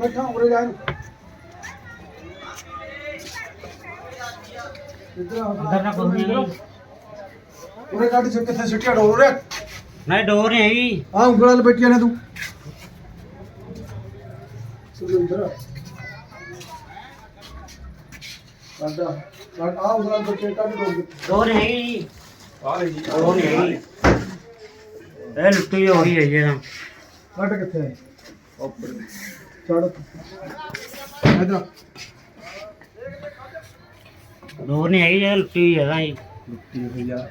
ਬੈਠਾ ਉਰੇ ਜਾ ਇਹਨੂੰ। ਇੱਧਰ ਆ। ਅੰਦਰ ਨਾ ਕੋਈ ਨਹੀਂ ਉਰੇ ਕੱਢ ਚ ਕਿੱਥੇ ਸਿੱਟਿਆ ਡੋਰ ਉਰੇ ਨਹੀਂ ਡੋਰ ਨਹੀਂ ਹੈਗੀ। ਆ ਉਂਗਲਾਂ ਬੈਠੀਆਂ ਨੇ ਤੂੰ। ਸੁਰਿੰਦਰ। ਕੱਢ ਆ। ਉਂਗਲਾਂ ਬੱਚੇ ਕੱਢ ਡੋਰ ਡੋਰ ਨਹੀਂ ਹੈਗੀ। ਆ ਲੈ ਜੀ। ਡੋਰ ਨਹੀਂ ਹੈਗੀ। ਇਹ ਲੁੱਟੀ ਹੋਈ ਹੈ ਜੀ ਤਾਂ ਕੱਢ ਕਿੱਥੇ? ਹੈ ਉੱਪਰ। ਚੜ ਇਧਰ। ਡੋਰ ਨਹੀਂ ਹੈਗੀ ਇਹ ਲੁੱਟੀ ਹੈ ਤਾਂ ਜੀ। ਲੁੱਟੀ ਹੋਈ ਆ।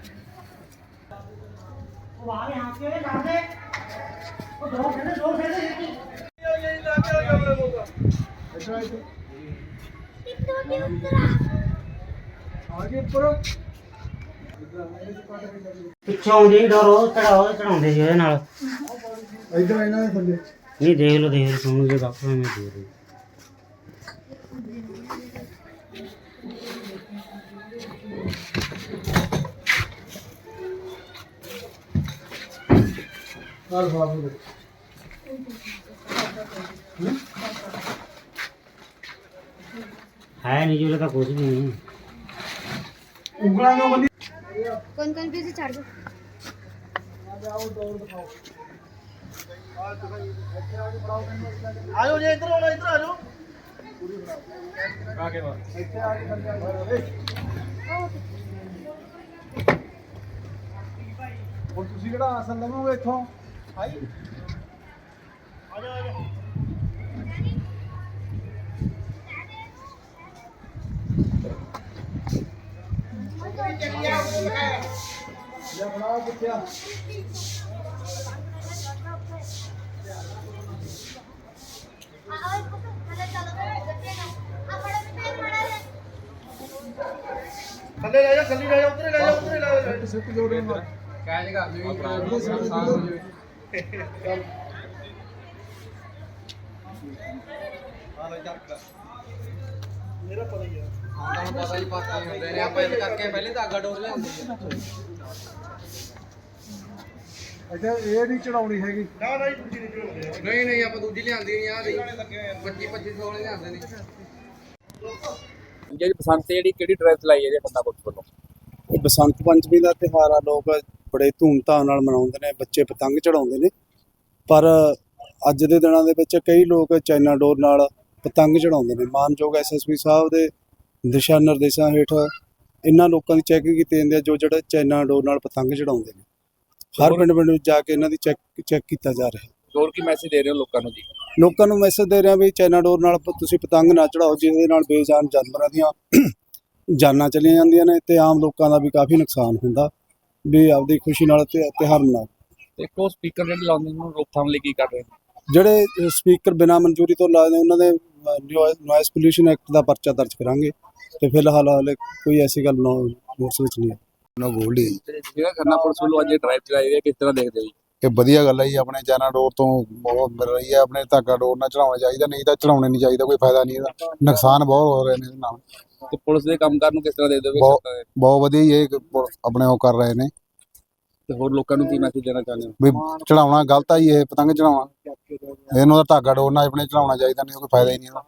ਇੱਧਰ ਆ ਇੱਧਰ। ਆ ਗਏ ਉੱਪਰ ਇੱਧਰ ਆ, ਇਹਦੇ ਚ ਕੱਢ ਕੇ ਕੱਢ ਦੇ। ਪਿੱਛੋਂ ਆਉਂਦੀ ਡੋਰ ਉਹ ਚੜਾਓ ਚੜਾਉਂਦੇ ਸੀ ਉਹਦੇ ਨਾਲ। ਇੱਧਰ ਆ ਇਹਨਾਂ ਦੇ ਥੱਲੇ। ਨਹੀਂ ਦੇਖ ਲਓ ਦੇਖ ਲਓ ਸੋਨੂੰ ਜੇ ਬਾਪੂ ਮੈਂ ਦੇਖ ਲਓ ਨਾਲ ਸਾਫ਼ నీ దేవులు దేవులు సమృద్ధి గొప్ప దేవుడు हाय निजुल का कुछ भी नहीं कौन कौन पीछे छाड़ दो ਆਜੋ ਜੇ ਇੱਧਰ ਆਉਣਾ ਇੱਧਰ ਆਜੋ। ਆ ਕੇ ਇੱਥੇ ਆ ਕੇ ਥੱਲੇ ਆ ਜਾਓ, ਏ। ਹੁਣ ਤੁਸੀਂ ਕਿਹੜਾ ਆਸਨ ਲਵੋਗੇ ਇੱਥੋਂ? ਆਈ। ਆਜੋ ਆਜੋ ਲੈ ਬਣਾਓ ਕਿੱਥੇ ਆ? ਥੱਲੇ ਲੈ ਜਾ ਥੱਲੇ ਲੈ ਜਾ ਉੱਧਰ ਲੈ ਜਾ ਉੱਧਰ ਲੈ ਜਾ। ਸਿੱਟ ਜੋੜੇ ਮਾਰ ਕੈਚ ਕਰ ਲਈ ਨੁਕਸਾਨ ਹੋ ਜਾਵੇ ਮੇਰਾ ਪਤਾ ਹੀ ਆ ਹਾਂ ਤੁਹਾਨੂੰ ਪਤਾ ਹੀ ਪਤਾ ਹੀ ਹੁੰਦੇ ਨੇ ਆਪਾਂ ਇਹ ਕਰਕੇ ਪਹਿਲੇ ਧਾਗਾ ਡੋਰ ਲੈਂਦੇ ਅੱਛਾ ਇਹ ਨਹੀਂ ਚੜਾਉਣੀ ਹੈਗੀ। ਨਾ ਨਾ ਦੂਜੀ ਨਹੀਂ ਚੜਾਉਂਦੇ ਨਹੀਂ ਨਹੀਂ ਆਪਾਂ ਦੂਜੀ ਲਿਆਂਦੀ ਨਹੀਂ ਆ ਰਹੀ 25 25 ਵਾਲੇ ਲਿਆਂਦੇ ਨੇ। ਜਿਹੜੀ ਬਸੰਤ ਤੇ ਜਿਹੜੀ ਕਿਹੜੀ ਡਰਾਈਵ ਚਲਾਈ ਹੈ ਜੇ ਬੰਦਾ ਕੋਲ ਵੱਲੋਂ? ਇਹ ਬਸੰਤ ਪੰਚਮੀ ਦਾ ਤਿਉਹਾਰ ਆ ਲੋਕ ਬੜੇ ਧੂਮਧਾਮ ਨਾਲ ਮਨਾਉਂਦੇ ਨੇ ਬੱਚੇ ਪਤੰਗ ਚੜਾਉਂਦੇ ਨੇ। ਪਰ ਅੱਜ ਦੇ ਦਿਨਾਂ ਦੇ ਵਿੱਚ ਕਈ ਲੋਕ ਚਾਈਨਾ ਡੋਰ ਨਾਲ ਪਤੰਗ ਚੜਾਉਂਦੇ ਨੇ। ਮਾਨਯੋਗ ਐਸਐਸਪੀ ਸਾਹਿਬ ਦੇ ਦਿਸ਼ਾ ਨਿਰਦੇਸ਼ਾਂ ਹੇਠ ਇਹਨਾਂ ਲੋਕਾਂ ਦੀ ਚੈਕਿੰਗ ਕੀਤੀ ਜਾਂਦੀ ਹੈ ਜੋ ਜਿਹੜੇ ਚਾਈਨਾ ਡੋਰ ਨਾਲ ਪਤੰਗ ਚੜਾਉਂਦੇ ਨੇ। ਹਰ ਪਿੰਡ ਪਿੰਡ ਵਿੱਚ ਜਾ ਕੇ ਇਹਨਾਂ ਦੀ ਚੈੱਕ ਚੈੱਕ ਕੀਤਾ ਜਾ ਰਿਹਾ। ਹੈ ਹੋਰ ਕੀ ਮੈਸੇਜ ਦੇ ਰਹੇ ਹੋ ਲੋਕਾਂ ਨੂੰ ਜੀ? ਲੋਕਾਂ ਨੂੰ ਮੈਸੇਜ ਦੇ ਰਿਹਾ ਵੀ ਚਾਈਨਾ ਡੋਰ ਨਾਲ ਤੁਸੀਂ ਪਤੰਗ ਨਾ ਚੜਾਓ ਜਿਹਦੇ ਨਾਲ ਬੇਜਾਨ ਜਾਨਵਰਾਂ ਦੀਆਂ ਜਾਨਾਂ ਚਲੀਆਂ ਜਾਂਦੀਆਂ ਨੇ ਤੇ ਆਮ ਲੋਕਾਂ ਦਾ ਵੀ ਕਾਫੀ ਨੁਕਸਾਨ ਹੁੰਦਾ ਵੀ ਆਪਦੀ ਖੁਸ਼ੀ ਨਾਲ ਤਿ- ਤਿਉਹਾਰ ਮਨਾਓ ਤੇ ਇੱਕ ਉਹ ਸਪੀਕਰ ਜਿਹੜੇ ਲਾਉਂਦੇ ਨੇ ਉਹਨੂੰ ਰੋਕਥਾਮ ਲਈ ਕੀ ਕਰ ਰਹੇ ਨੇ? ਜਿਹੜੇ ਸਪੀਕਰ ਬਿਨਾਂ ਮਨਜ਼ੂਰੀ ਤੋਂ ਨੇ ਉਹਨਾਂ ਦੇ ਨੋਇਸ ਪੋਲੂਸ਼ਨ ਐਕਟ ਦਾ ਪਰਚਾ ਦਰਜ ਕਰਾਂਗੇ ਤੇ ਫਿਲਹਾਲ ਹਾਲੇ ਕੋਈ ਐਸੀ ਗੱਲ ਨੋ ਨੋਟਿਸ ਵਿੱਚ ਨਹੀਂ ਹੈ ਨਾ ਗੋਲਡੀ ਜਿਹੜਾ ਖੰਨਾ ਪੁਲਿਸ ਵੱਲੋਂ ਅੱਜ ਡਰਾਈਵ ਚਲਾਈ ਹੈ ਕਿਸ ਤਰ੍ਹਾਂ ਦੇਖਦੇ ਹੋ ਜੀ? ਇਹ ਵਧੀਆ ਗੱਲ ਹੈ ਜੀ ਆਪਣੇ ਚਾਈਨਾ ਡੋਰ ਤੋਂ ਬਹੁਤ ਮਿਲ ਰਹੀ ਹੈ ਆਪਣੇ ਧਾਗਾ ਡੋਰ ਨਾਲ ਚੜਾਉਣਾ ਚਾਹੀਦਾ ਨਹੀਂ ਤਾਂ ਚੜਾਉਣੇ ਨਹੀਂ ਚਾਹੀਦਾ ਕੋਈ ਫਾਇਦਾ ਨਹੀਂ ਇਹਦਾ। ਨੁਕਸਾਨ ਬਹੁਤ ਹੋ ਰਹੇ ਨੇ ਇਹਦੇ ਨਾਲ। ਤੇ ਪੁਲਿਸ ਦੇ ਕੰਮਕਾਰ ਨੂੰ ਕਿਸ ਤਰ੍ਹਾਂ ਹੋ ਵੀ ਬਹੁਤ- ਬਹੁਤ ਵਧੀਆ ਜੀ ਇਹ ਪੁਲਿਸ ਆਪਣੇ ਉਹ ਕਰ ਰਹੇ ਨੇ। ਤੇ ਹੋਰ ਲੋਕਾਂ ਨੂੰ ਕੀ ਮੈਸੇਜ ਦੇਣਾ ਚਾਹੁੰਦੇ ਹੋ? ਵੀ ਚੜਾਉਣਾ ਗਲਤ ਆ ਜੀ ਇਹ ਪਤੰਗ ਚੜਾਉਣਾ ਇਹਨੂੰ ਤਾਂ ਧਾਗਾ ਡੋਰ ਨਾਲ ਆਪਣੇ ਚੜਾਉਣਾ ਚਾਹੀਦਾ ਨਹੀਂ ਕੋਈ ਫਾਇਦਾ ਹੀ ਨਹੀਂ ਇਹਦਾ।